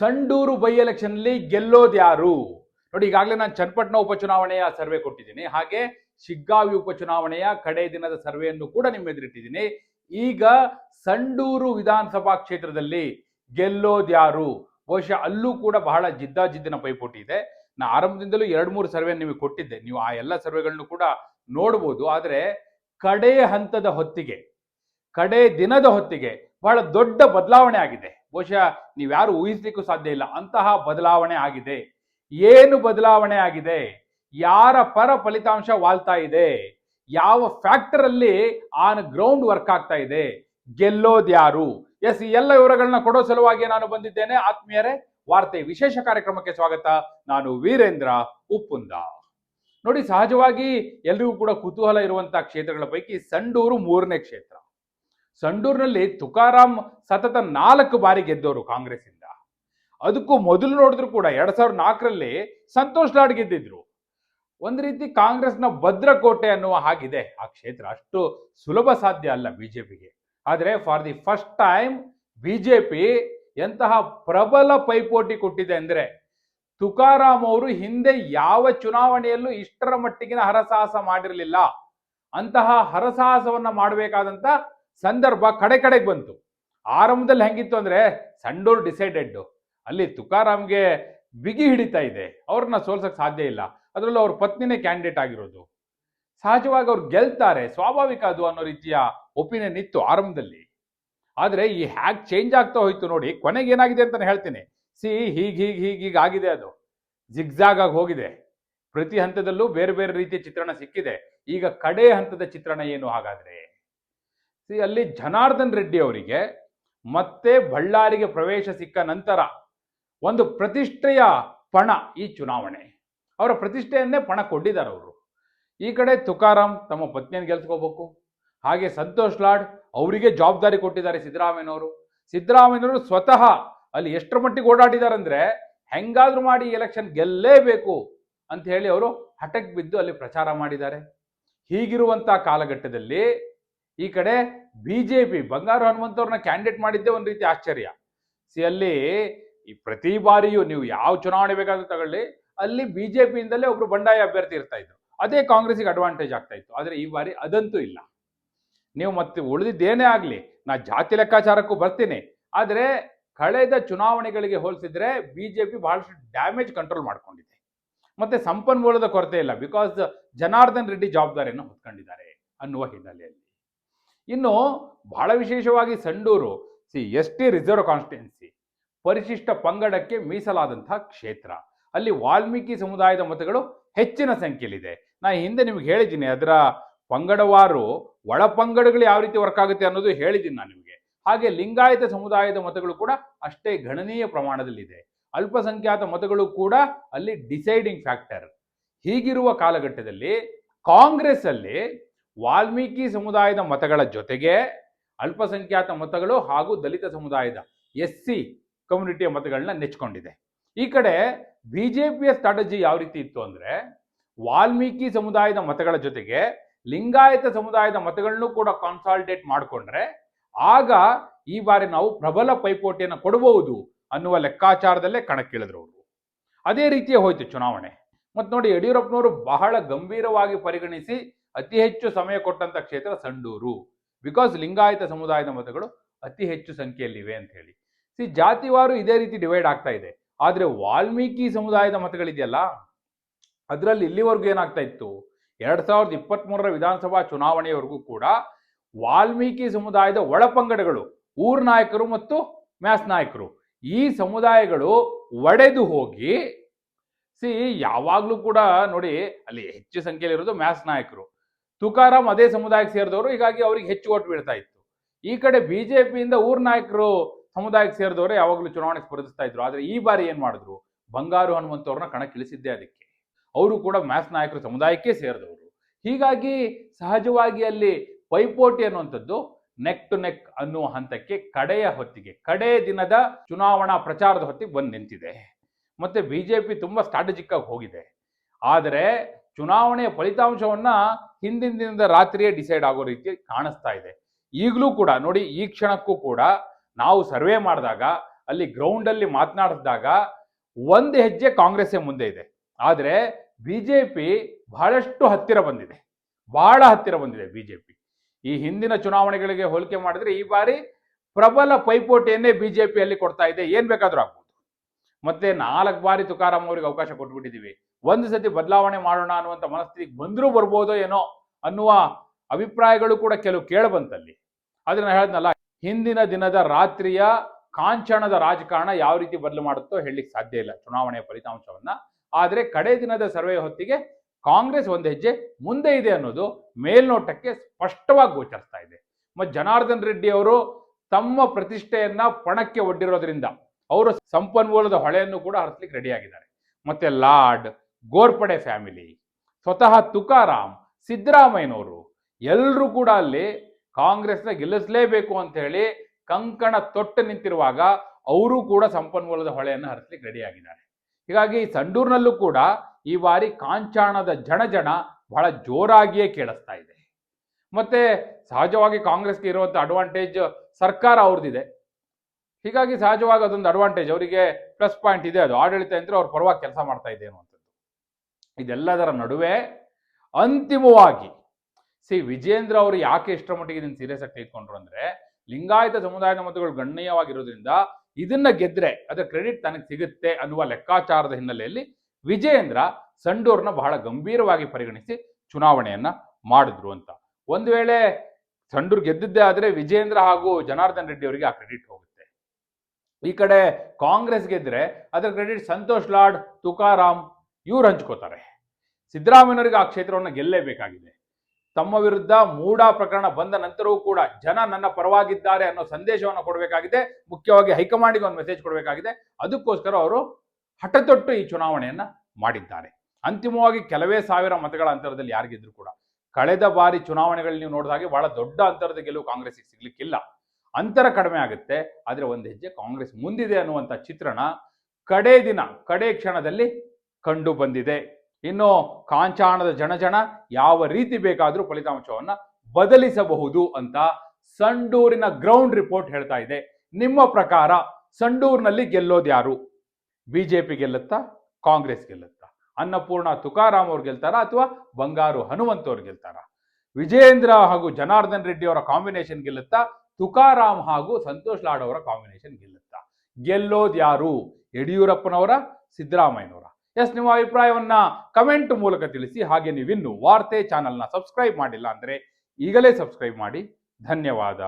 Sandur by ಎಲೆಕ್ಷನ್ಲಿ ಗೆಲ್ಲೋದು ಯಾರು? ನೋಡಿ, ಈಗಾಗಲೇ ನಾನು ಚನ್ನಪಟ್ಟಣ ಉಪಚುನಾವಣೆಯ ಸರ್ವೆ ಕೊಟ್ಟಿದ್ದೀನಿ. ಹಾಗೆ ಶಿಗ್ಗಾವಿ ಉಪಚುನಾವಣೆಯ ಕಡೆ ದಿನದ ಸರ್ವೆಯನ್ನು ಕೂಡ ನಿಮ್ಮ ಎದುರಿಟ್ಟಿದ್ದೀನಿ ಈಗ ಸಂಡೂರು ವಿಧಾನಸಭಾ ಕ್ಷೇತ್ರದಲ್ಲಿ ಗೆಲ್ಲೋದು ಯಾರು? ಬಹುಶಃ ಅಲ್ಲೂ ಕೂಡ ಬಹಳ ಜಿದ್ದಾಜಿದ್ದಿನ ಪೈಪೋಟಿ ಇದೆ. ನಾ ಆರಂಭದಿಂದಲೂ ಎರಡು ಮೂರು ಸರ್ವೆ ನಿಮಗೆ ಕೊಟ್ಟಿದ್ದೆ. ನೀವು ಆ ಎಲ್ಲ ಸರ್ವೆಗಳನ್ನು ಕೂಡ ನೋಡ್ಬೋದು. ಆದರೆ ಕಡೆ ಹಂತದ ಹೊತ್ತಿಗೆ, ಕಡೆ ದಿನದ ಹೊತ್ತಿಗೆ ಬಹಳ ದೊಡ್ಡ ಬದಲಾವಣೆ ಆಗಿದೆ. ಬಹುಶಃ ನೀವ್ಯಾರು ಊಹಿಸ್ಲಿಕ್ಕೂ ಸಾಧ್ಯ ಇಲ್ಲ. ಅಂತಹ ಬದಲಾವಣೆ ಆಗಿದೆ. ಏನು ಬದಲಾವಣೆ ಆಗಿದೆ? ಯಾರ ಪರ ಫಲಿತಾಂಶ ವಾಲ್ತಾ ಇದೆ? ಯಾವ ಫ್ಯಾಕ್ಟರ್ ಅಲ್ಲಿ ಆನ್ ಗ್ರೌಂಡ್ ವರ್ಕ್ ಆಗ್ತಾ ಇದೆ? ಗೆಲ್ಲೋದ್ಯಾರು ಎಸ್, ಈ ಎಲ್ಲ ವಿವರಗಳನ್ನ ಕೊಡೋ ಸಲುವಾಗಿ ನಾನು ಬಂದಿದ್ದೇನೆ. ಆತ್ಮೀಯರೇ, ವಾರ್ತೆ ವಿಶೇಷ ಕಾರ್ಯಕ್ರಮಕ್ಕೆ ಸ್ವಾಗತ. ನಾನು ವೀರೇಂದ್ರ ಉಪ್ಪುಂದ. ನೋಡಿ, ಸಹಜವಾಗಿ ಎಲ್ರಿಗೂ ಕೂಡ ಕುತೂಹಲ ಇರುವಂತಹ ಕ್ಷೇತ್ರಗಳ ಪೈಕಿ ಸಂಡೂರು ಮೂರನೇ ಕ್ಷೇತ್ರ. ಸಂಡೂರಿನಲ್ಲಿ ತುಕಾರಾಮ್ ಸತತ ನಾಲ್ಕು ಬಾರಿ ಗೆದ್ದವರು ಕಾಂಗ್ರೆಸ್ ಇಂದ ಅದಕ್ಕೂ ಮೊದಲು ನೋಡಿದ್ರು ಕೂಡ ಎರಡ್ ಸಾವಿರದ ನಾಲ್ಕರಲ್ಲಿ ಸಂತೋಷ್ ಲಾಡ್ ಗೆದ್ದಿದ್ರು. ಒಂದ್ ರೀತಿ ಕಾಂಗ್ರೆಸ್ನ ಭದ್ರಕೋಟೆ ಅನ್ನುವ ಹಾಗಿದೆ. ಆ ಕ್ಷೇತ್ರ ಅಷ್ಟು ಸುಲಭ ಸಾಧ್ಯ ಅಲ್ಲ ಬಿಜೆಪಿಗೆ. ಆದರೆ for the first time BJP ಎಂತಹ ಪ್ರಬಲ ಪೈಪೋಟಿ ಕೊಟ್ಟಿದೆ ಅಂದ್ರೆ ತುಕಾರಾಮ್ ಅವರು ಹಿಂದೆ ಯಾವ ಚುನಾವಣೆಯಲ್ಲೂ ಇಷ್ಟರ ಮಟ್ಟಿಗಿನ ಹರಸಾಹಸ ಮಾಡಿರಲಿಲ್ಲ. ಅಂತಹ ಹರಸಾಹಸವನ್ನ ಮಾಡಬೇಕಾದಂತ ಸಂದರ್ಭ ಕಡೆ ಕಡೆಗೆ ಬಂತು. ಆರಂಭದಲ್ಲಿ ಹೆಂಗಿತ್ತು ಅಂದ್ರೆ ಸಂಡೂರ್ ಡಿಸೈಡೆಡ್. ಅಲ್ಲಿ ತುಕಾರಾಮ್ಗೆ ಬಿಗಿ ಹಿಡಿತಾ ಇದೆ. ಅವ್ರನ್ನ ಸೋಲ್ಸಕ್ ಸಾಧ್ಯ ಇಲ್ಲ. ಅದರಲ್ಲೂ ಅವ್ರ ಪತ್ನಿನೇ ಕ್ಯಾಂಡಿಡೇಟ್ ಆಗಿರೋದು. ಸಹಜವಾಗಿ ಅವ್ರು ಗೆಲ್ತಾರೆ. ಸ್ವಾಭಾವಿಕ ಅದು ಅನ್ನೋ ರೀತಿಯ ಒಪಿನಿಯನ್ ಇತ್ತು ಆರಂಭದಲ್ಲಿ. ಆದರೆ ಈ ಹ್ಯಾಕ್ ಚೇಂಜ್ ಆಗ್ತಾ ಹೋಯ್ತು ನೋಡಿ, ಕೊನೆಗೆ ಏನಾಗಿದೆ ಅಂತ ಹೇಳ್ತೀನಿ. ಸಿ, ಹೀಗ್ ಹೀಗ್ ಹೀಗ್ ಹೀಗ್ ಆಗಿದೆ ಅದು. ಜಿಗ್ಜಾಗ್ ಆಗಿ ಹೋಗಿದೆ. ಪ್ರತಿ ಹಂತದಲ್ಲೂ ಬೇರೆ ಬೇರೆ ರೀತಿಯ ಚಿತ್ರಣ ಸಿಕ್ಕಿದೆ. ಈಗ ಕಡೆ ಹಂತದ ಚಿತ್ರಣ ಏನು ಹಾಗಾದ್ರೆ? ಸಿ ಅಲ್ಲಿ ಜನಾರ್ದನ್ ರೆಡ್ಡಿ ಅವರಿಗೆ ಮತ್ತೆ ಬಳ್ಳಾರಿಗೆ ಪ್ರವೇಶ ಸಿಕ್ಕ ನಂತರ ಒಂದು ಪ್ರತಿಷ್ಠೆಯ ಪಣ ಈ ಚುನಾವಣೆ. ಅವರ ಪ್ರತಿಷ್ಠೆಯನ್ನೇ ಪಣ ಕೊಟ್ಟಿದ್ದಾರೆ ಅವರು. ಈ ಕಡೆ ತುಕಾರಾಮ್ ತಮ್ಮ ಪತ್ನಿಯನ್ನು ಗೆಲ್ಸ್ಕೋಬೇಕು. ಹಾಗೆ ಸಂತೋಷ್ ಲಾಡ್ ಅವರಿಗೆ ಜವಾಬ್ದಾರಿ ಕೊಟ್ಟಿದ್ದಾರೆ ಸಿದ್ದರಾಮಯ್ಯನವರು. ಸಿದ್ದರಾಮಯ್ಯನವರು ಸ್ವತಃ ಅಲ್ಲಿ ಎಷ್ಟರ ಮಟ್ಟಿಗೆ ಓಡಾಡಿದ್ದಾರೆ ಅಂದ್ರೆ ಹೆಂಗಾದ್ರೂ ಮಾಡಿ ಎಲೆಕ್ಷನ್ ಗೆಲ್ಲೇಬೇಕು ಅಂತ ಹೇಳಿ ಅವರು ಹಠಕ್ ಬಿದ್ದು ಅಲ್ಲಿ ಪ್ರಚಾರ ಮಾಡಿದ್ದಾರೆ. ಹೀಗಿರುವಂಥ ಕಾಲಘಟ್ಟದಲ್ಲಿ ಈ ಕಡೆ ಬಿಜೆಪಿ, ಬಂಗಾರು ಹನುಮಂತವ್ರನ್ನ ಕ್ಯಾಂಡಿಡೇಟ್ ಮಾಡಿದ್ದೇ ಒಂದು ರೀತಿ ಆಶ್ಚರ್ಯ. ಸಿ, ಅಲ್ಲಿ ಈ ಪ್ರತಿ ಬಾರಿಯೂ ನೀವು ಯಾವ ಚುನಾವಣೆ ಬೇಕಾದ್ರೂ ತಗೊಳ್ಳಿ. ಅಲ್ಲಿ ಬಿಜೆಪಿಯಿಂದಲೇ ಒಬ್ರು ಬಂಡಾಯ ಅಭ್ಯರ್ಥಿ ಇರ್ತಾ ಇದ್ರು. ಅದೇ ಕಾಂಗ್ರೆಸ್ಗೆ ಅಡ್ವಾಂಟೇಜ್ ಆಗ್ತಾ ಇತ್ತು. ಆದ್ರೆ ಈ ಬಾರಿ ಅದಂತೂ ಇಲ್ಲ. ನೀವು ಮತ್ತೆ ಉಳಿದಿದ್ದೇನೇ ಆಗ್ಲಿ, ನಾ ಜಾತಿ ಲೆಕ್ಕಾಚಾರಕ್ಕೂ ಬರ್ತೀನಿ. ಆದರೆ ಕಳೆದ ಚುನಾವಣೆಗಳಿಗೆ ಹೋಲಿಸಿದ್ರೆ ಬಿಜೆಪಿ ಬಹಳಷ್ಟು ಡ್ಯಾಮೇಜ್ ಕಂಟ್ರೋಲ್ ಮಾಡ್ಕೊಂಡಿದೆ. ಮತ್ತೆ ಸಂಪನ್ಮೂಲದ ಕೊರತೆ ಇಲ್ಲ. ಬಿಕಾಸ್ ಜನಾರ್ದನ್ ರೆಡ್ಡಿ ಜವಾಬ್ದಾರಿಯನ್ನು ಹೊತ್ಕೊಂಡಿದ್ದಾರೆ ಅನ್ನುವ ಹಿನ್ನೆಲೆಯಲ್ಲಿ. ಇನ್ನು ಬಹಳ ವಿಶೇಷವಾಗಿ Sandur, C S T reserve constituency ಪರಿಶಿಷ್ಟ ಪಂಗಡಕ್ಕೆ ಮೀಸಲಾದಂತಹ ಕ್ಷೇತ್ರ. ಅಲ್ಲಿ ವಾಲ್ಮೀಕಿ ಸಮುದಾಯದ ಮತಗಳು ಹೆಚ್ಚಿನ ಸಂಖ್ಯೆಯಲ್ಲಿದೆ. ನಾ ಹಿಂದೆ ನಿಮ್ಗೆ ಹೇಳಿದ್ದೀನಿ, ಅದರ ಪಂಗಡವಾರು ಒಳ ಪಂಗಡಗಳು ಯಾವ ರೀತಿ ವರ್ಕ್ ಆಗುತ್ತೆ ಅನ್ನೋದು ಹೇಳಿದ್ದೀನಿ ನಾನು ನಿಮಗೆ. ಹಾಗೆ ಲಿಂಗಾಯತ ಸಮುದಾಯದ ಮತಗಳು ಕೂಡ ಅಷ್ಟೇ ಗಣನೀಯ ಪ್ರಮಾಣದಲ್ಲಿದೆ. ಅಲ್ಪಸಂಖ್ಯಾತ ಮತಗಳು ಕೂಡ ಅಲ್ಲಿ ಡಿಸೈಡಿಂಗ್ ಫ್ಯಾಕ್ಟರ್. ಹೀಗಿರುವ ಕಾಲಘಟ್ಟದಲ್ಲಿ ಕಾಂಗ್ರೆಸ್ ಅಲ್ಲಿ ವಾಲ್ಮೀಕಿ ಸಮುದಾಯದ ಮತಗಳ ಜೊತೆಗೆ ಅಲ್ಪಸಂಖ್ಯಾತ ಮತಗಳು ಹಾಗೂ ದಲಿತ ಸಮುದಾಯದ ಎಸ್ ಸಿ ಕಮ್ಯುನಿಟಿಯ ಮತಗಳನ್ನ ನೆಚ್ಕೊಂಡಿದೆ. ಈ ಕಡೆ ಬಿಜೆಪಿಯ ಸ್ಟ್ರಾಟಜಿ ಯಾವ ರೀತಿ ಇತ್ತು ಅಂದ್ರೆ ವಾಲ್ಮೀಕಿ ಸಮುದಾಯದ ಮತಗಳ ಜೊತೆಗೆ ಲಿಂಗಾಯತ ಸಮುದಾಯದ ಮತಗಳನ್ನು ಕೂಡ ಕಾನ್ಸಾಲ್ಟೇಟ್ ಮಾಡಿಕೊಂಡ್ರೆ ಆಗ ಈ ಬಾರಿ ನಾವು ಪ್ರಬಲ ಪೈಪೋಟಿಯನ್ನು ಕೊಡಬಹುದು ಅನ್ನುವ ಲೆಕ್ಕಾಚಾರದಲ್ಲೇ ಕಣಕ್ಕಿಳಿದ್ರು ಅವರು ಅದೇ ರೀತಿಯ ಹೋಯ್ತು ಚುನಾವಣೆ. ಮತ್ತು ನೋಡಿ ಯಡಿಯೂರಪ್ಪನವರು ಬಹಳ ಗಂಭೀರವಾಗಿ ಪರಿಗಣಿಸಿ ಅತಿ ಹೆಚ್ಚು ಸಮಯ ಕೊಟ್ಟಂತ ಕ್ಷೇತ್ರ ಸಂಡೂರು. ಬಿಕಾಸ್ ಲಿಂಗಾಯತ ಸಮುದಾಯದ ಮತಗಳು ಅತಿ ಹೆಚ್ಚು ಸಂಖ್ಯೆಯಲ್ಲಿವೆ ಅಂತ ಹೇಳಿ. ಸಿ ಜಾತಿವಾರು ಇದೇ ರೀತಿ ಡಿವೈಡ್ ಆಗ್ತಾ ಇದೆ. ಆದರೆ ವಾಲ್ಮೀಕಿ ಸಮುದಾಯದ ಮತಗಳಿದೆಯಲ್ಲ, ಅದರಲ್ಲಿ ಇಲ್ಲಿವರೆಗೂ ಏನಾಗ್ತಾ ಇತ್ತು? ಎರಡ್ ಸಾವಿರದ ಇಪ್ಪತ್ತ್ ಮೂರರ ವಿಧಾನಸಭಾ ಚುನಾವಣೆಯವರೆಗೂ ಕೂಡ ವಾಲ್ಮೀಕಿ ಸಮುದಾಯದ ಒಳಪಂಗಡಗಳು, ಊರ್ ನಾಯಕರು ಮತ್ತು ಮ್ಯಾಸ್ ನಾಯಕರು, ಈ ಸಮುದಾಯಗಳು ಒಡೆದು ಹೋಗಿ ಸಿ ಯಾವಾಗಲೂ ಕೂಡ ನೋಡಿ, ಅಲ್ಲಿ ಹೆಚ್ಚು ಸಂಖ್ಯೆಯಲ್ಲಿರೋದು ಮ್ಯಾಸ್ ನಾಯಕರು. ತುಕಾರಾಮ್ ಅದೇ ಸಮುದಾಯಕ್ಕೆ ಸೇರಿದವರು, ಹೀಗಾಗಿ ಅವ್ರಿಗೆ ಹೆಚ್ಚು ಓಟ್ ಬೀಳ್ತಾ ಇತ್ತು. ಈ ಕಡೆ ಬಿಜೆಪಿಯಿಂದ ಊರ್ ನಾಯಕರು ಸಮುದಾಯಕ್ಕೆ ಸೇರಿದವರೇ ಯಾವಾಗಲೂ ಚುನಾವಣೆ ಸ್ಪರ್ಧಿಸ್ತಾ ಇದ್ರು. ಆದರೆ ಈ ಬಾರಿ ಏನು ಮಾಡಿದ್ರು? ಬಂಗಾರು ಹನುಮಂತವ್ರನ್ನ ಕಣಕ್ಕಿಳಿಸಿದ್ದೆ ಅದಕ್ಕೆ. ಅವರು ಕೂಡ ಮ್ಯಾಸ್ ನಾಯಕರು ಸಮುದಾಯಕ್ಕೆ ಸೇರಿದವರು. ಹೀಗಾಗಿ ಸಹಜವಾಗಿ ಅಲ್ಲಿ ಪೈಪೋಟಿ ಅನ್ನುವಂಥದ್ದು ನೆಕ್ ಟು ನೆಕ್ ಅನ್ನುವ ಹಂತಕ್ಕೆ ಕಡೆಯ ಹೊತ್ತಿಗೆ, ಕಡೆ ದಿನದ ಚುನಾವಣಾ ಪ್ರಚಾರದ ಹೊತ್ತಿಗೆ ಬಂದು ನಿಂತಿದೆ. ಮತ್ತೆ ಬಿಜೆಪಿ ತುಂಬಾ ಸ್ಟ್ರಾಟಜಿಕ್ ಆಗಿ ಹೋಗಿದೆ. ಆದರೆ ಚುನಾವಣೆಯ ಫಲಿತಾಂಶವನ್ನ ಹಿಂದಿನ ದಿನದ ರಾತ್ರಿಯೇ ಡಿಸೈಡ್ ಆಗೋ ರೀತಿ ಕಾಣಿಸ್ತಾ ಇದೆ. ಈಗಲೂ ಕೂಡ, ನೋಡಿ, ಈ ಕ್ಷಣಕ್ಕೂ ಕೂಡ ನಾವು ಸರ್ವೆ ಮಾಡಿದಾಗ, ಅಲ್ಲಿ ಗ್ರೌಂಡ್ ಅಲ್ಲಿ ಮಾತನಾಡಿದಾಗ ಒಂದು ಹೆಜ್ಜೆ ಕಾಂಗ್ರೆಸ್ ಮುಂದೆ ಇದೆ. ಆದ್ರೆ ಬಿಜೆಪಿ ಬಹಳಷ್ಟು ಹತ್ತಿರ ಬಂದಿದೆ. ಬಹಳ ಹತ್ತಿರ ಬಂದಿದೆ ಬಿಜೆಪಿ. ಈ ಹಿಂದಿನ ಚುನಾವಣೆಗಳಿಗೆ ಹೋಲಿಕೆ ಮಾಡಿದ್ರೆ ಈ ಬಾರಿ ಪ್ರಬಲ ಪೈಪೋಟಿಯನ್ನೇ ಬಿಜೆಪಿಯಲ್ಲಿ ಕೊಡ್ತಾ ಇದೆ. ಏನ್ ಬೇಕಾದ್ರೂ ಆಗ್ಬೋದು. ಮತ್ತೆ ನಾಲ್ಕು ಬಾರಿ ತುಕಾರಾಮ್ ಅವರಿಗೆ ಅವಕಾಶ ಕೊಟ್ಬಿಟ್ಟಿದೀವಿ ಒಂದು ಸತಿ ಬದಲಾವಣೆ ಮಾಡೋಣ ಅನ್ನುವಂಥ ಮನಸ್ಥಿತಿಗೆ ಬಂದರೂ ಬರ್ಬೋದೋ ಏನೋ ಅನ್ನುವ ಅಭಿಪ್ರಾಯಗಳು ಕೂಡ ಕೆಲವು ಕೇಳಬಂತಲ್ಲಿ. ಆದ್ರೆ ನಾನು ಹೇಳಿದ್ನಲ್ಲ, ಹಿಂದಿನ ದಿನದ ರಾತ್ರಿಯ ಕಾಂಚಣದ ರಾಜಕಾರಣ ಯಾವ ರೀತಿ ಬದಲು ಮಾಡುತ್ತೋ ಹೇಳಲಿಕ್ಕೆ ಸಾಧ್ಯ ಇಲ್ಲ ಚುನಾವಣೆಯ ಫಲಿತಾಂಶವನ್ನ. ಆದರೆ ಕಡೆ ದಿನದ ಸರ್ವೆ ಹೊತ್ತಿಗೆ ಕಾಂಗ್ರೆಸ್ ಒಂದು ಹೆಜ್ಜೆ ಮುಂದೆ ಇದೆ ಅನ್ನೋದು ಮೇಲ್ನೋಟಕ್ಕೆ ಸ್ಪಷ್ಟವಾಗಿ ಗೋಚರಿಸ್ತಾ ಇದೆ. ಮತ್ತು ಜನಾರ್ದನ್ ರೆಡ್ಡಿ ಅವರು ತಮ್ಮ ಪ್ರತಿಷ್ಠೆಯನ್ನ ಪಣಕ್ಕೆ ಒಡ್ಡಿರೋದ್ರಿಂದ ಅವರು ಸಂಪನ್ಮೂಲದ ಹೊಳೆಯನ್ನು ಕೂಡ ಹರಿಸ್ಲಿಕ್ಕೆ ರೆಡಿಯಾಗಿದ್ದಾರೆ ಮತ್ತೆ ಲಾರ್ಡ್ ಗೋರ್ಪಡೆ ಫ್ಯಾಮಿಲಿ, ಸ್ವತಃ ತುಕಾರಾಮ್, ಸಿದ್ದರಾಮಯ್ಯನವರು ಎಲ್ಲರೂ ಕೂಡ ಅಲ್ಲಿ ಕಾಂಗ್ರೆಸ್ನ ಗೆಲ್ಲಿಸಲೇಬೇಕು ಅಂತ ಹೇಳಿ ಕಂಕಣ ತೊಟ್ಟು ನಿಂತಿರುವಾಗ ಅವರು ಕೂಡ ಸಂಪನ್ಮೂಲದ ಹೊಳೆಯನ್ನು ಹರಿಸ್ಲಿಕ್ಕೆ ರೆಡಿಯಾಗಿದ್ದಾರೆ ಹೀಗಾಗಿ ಸಂಡೂರಿನಲ್ಲೂ ಕೂಡ ಈ ಬಾರಿ ಕಾಂಚಾಣದ ಜಣಜಣ ಬಹಳ ಜೋರಾಗಿಯೇ ಕೇಳಿಸ್ತಾ ಇದೆ. ಮತ್ತೆ ಸಹಜವಾಗಿ ಕಾಂಗ್ರೆಸ್ಗೆ ಇರುವಂಥ ಅಡ್ವಾಂಟೇಜ್ ಸರ್ಕಾರ ಅವ್ರದ್ದಿದೆ. ಹೀಗಾಗಿ ಸಹಜವಾಗಿ ಅದೊಂದು ಅಡ್ವಾಂಟೇಜ್ ಅವರಿಗೆ ಪ್ಲಸ್ ಪಾಯಿಂಟ್ ಇದೆ ಅದು. ಆಡಳಿತ ಅಂದ್ರೆ ಅವ್ರ ಪರವಾಗಿ ಕೆಲಸ ಮಾಡ್ತಾ ಇದೆ ಅನ್ನುವಂಥದ್ದು ಇದೆಲ್ಲದರ ನಡುವೆ ಅಂತಿಮವಾಗಿ ಸಿ ವಿಜೇಂದ್ರ ಅವರು ಯಾಕೆ ಇಷ್ಟರ ಮಟ್ಟಿಗೆ ಇದನ್ನು ಸೀರಿಯಸ್ ಆಗಿ ತೆಗೆದುಕೊಂಡ್ರು ಅಂದ್ರೆ, ಲಿಂಗಾಯತ ಸಮುದಾಯದ ಮತಗಳು ಗಣನೀಯವಾಗಿರೋದ್ರಿಂದ ಇದನ್ನ ಗೆದ್ರೆ ಅದರ ಕ್ರೆಡಿಟ್ ತನಗೆ ಸಿಗುತ್ತೆ ಅನ್ನುವ ಲೆಕ್ಕಾಚಾರದ ಹಿನ್ನೆಲೆಯಲ್ಲಿ ವಿಜೇಂದ್ರ ಸಂಡೂರ್ನ ಬಹಳ ಗಂಭೀರವಾಗಿ ಪರಿಗಣಿಸಿ ಚುನಾವಣೆಯನ್ನ ಮಾಡಿದ್ರು ಅಂತ. ಒಂದು ವೇಳೆ ಸಂಡೂರ್ ಗೆದ್ದಿದ್ದೇ ಆದ್ರೆ ವಿಜೇಂದ್ರ ಹಾಗೂ ಜನಾರ್ದನ್ ರೆಡ್ಡಿ ಅವರಿಗೆ ಆ ಕ್ರೆಡಿಟ್ ಹೋಗುತ್ತೆ. ಈ ಕಡೆ ಕಾಂಗ್ರೆಸ್ ಗೆದ್ರೆ ಅದರ ಕ್ರೆಡಿಟ್ ಸಂತೋಷ್ ಲಾಡ್, ತುಕಾರಾಮ್ ಇವ್ರು ಹಂಚ್ಕೋತಾರೆ. ಸಿದ್ದರಾಮಯ್ಯನವರಿಗೆ ಆ ಕ್ಷೇತ್ರವನ್ನು ಗೆಲ್ಲೇಬೇಕಾಗಿದೆ ತಮ್ಮ ವಿರುದ್ಧ ಮೂಡಾ ಪ್ರಕರಣ ಬಂದ ನಂತರವೂ ಕೂಡ ಜನ ನನ್ನ ಪರವಾಗಿದ್ದಾರೆ ಅನ್ನೋ ಸಂದೇಶವನ್ನು ಕೊಡಬೇಕಾಗಿದೆ. ಮುಖ್ಯವಾಗಿ ಹೈಕಮಾಂಡಿಗೆ ಒಂದು ಮೆಸೇಜ್ ಕೊಡಬೇಕಾಗಿದೆ. ಅದಕ್ಕೋಸ್ಕರ ಅವರು ಹಠತೊಟ್ಟು ಈ ಚುನಾವಣೆಯನ್ನ ಮಾಡಿದ್ದಾರೆ. ಅಂತಿಮವಾಗಿ ಕೆಲವೇ ಸಾವಿರ ಮತಗಳ ಅಂತರದಲ್ಲಿ ಯಾರಿಗಿದ್ರು ಕೂಡ. ಕಳೆದ ಬಾರಿ ಚುನಾವಣೆಗಳಲ್ಲಿ ನೀವು ನೋಡಿದ ಹಾಗೆ ಬಹಳ ದೊಡ್ಡ ಅಂತರದ ಗೆಲುವು ಕಾಂಗ್ರೆಸ್ಗೆ ಸಿಗ್ಲಿಕ್ಕಿಲ್ಲ. ಅಂತರ ಕಡಿಮೆ ಆಗುತ್ತೆ. ಆದರೆ ಒಂದು ಹೆಜ್ಜೆ ಕಾಂಗ್ರೆಸ್ ಮುಂದಿದೆ ಅನ್ನುವಂಥ ಚಿತ್ರಣ ಕಡೇ ದಿನ, ಕಡೇ ಕ್ಷಣದಲ್ಲಿ ಕಂಡು ಬಂದಿದೆ. ಇನ್ನು ಕಾಂಚಾಣದ ಜನಜನ ಯಾವ ರೀತಿ ಬೇಕಾದರೂ ಫಲಿತಾಂಶವನ್ನು ಬದಲಿಸಬಹುದು ಅಂತ ಸಂಡೂರಿನ ಗ್ರೌಂಡ್ ರಿಪೋರ್ಟ್ ಹೇಳ್ತಾ ಇದೆ. ನಿಮ್ಮ ಪ್ರಕಾರ ಸಂಡೂರಿನಲ್ಲಿ ಜೆ ಬಿಜೆಪಿ ಗೆಲ್ಲುತ್ತಾ? ಕಾಂಗ್ರೆಸ್ ಗೆಲ್ಲುತ್ತಾ? ಅನ್ನಪೂರ್ಣ ತುಕಾರಾಮ್ ಅವ್ರು ಗೆಲ್ತಾರಾ ಅಥವಾ ಬಂಗಾರು ಹನುಮಂತ್ ಅವ್ರು ಗೆಲ್ತಾರಾ? ವಿಜೇಂದ್ರ ಹಾಗೂ ಜನಾರ್ದನ್ ರೆಡ್ಡಿ ಅವರ ಕಾಂಬಿನೇಷನ್ ಗೆಲ್ಲುತ್ತಾ? ತುಕಾರಾಮ್ ಹಾಗೂ ಸಂತೋಷ್ ಲಾಡ್ ಅವರ ಕಾಂಬಿನೇಷನ್ ಗೆಲ್ಲುತ್ತಾ? ಗೆಲ್ಲೋದ್ಯಾರು ಯಡಿಯೂರಪ್ಪನವರ, ಸಿದ್ದರಾಮಯ್ಯನವರ? ಎಸ್, ನಿಮ್ಮ ಅಭಿಪ್ರಾಯವನ್ನ ಕಮೆಂಟ್ ಮೂಲಕ ತಿಳಿಸಿ. ಹಾಗೆ ನೀವಿನ್ನು ವಾರ್ತೆ ಚಾನಲ್ನ ಸಬ್ಸ್ಕ್ರೈಬ್ ಮಾಡಿಲ್ಲ ಅಂದರೆ ಈಗಲೇ ಸಬ್ಸ್ಕ್ರೈಬ್ ಮಾಡಿ. ಧನ್ಯವಾದ.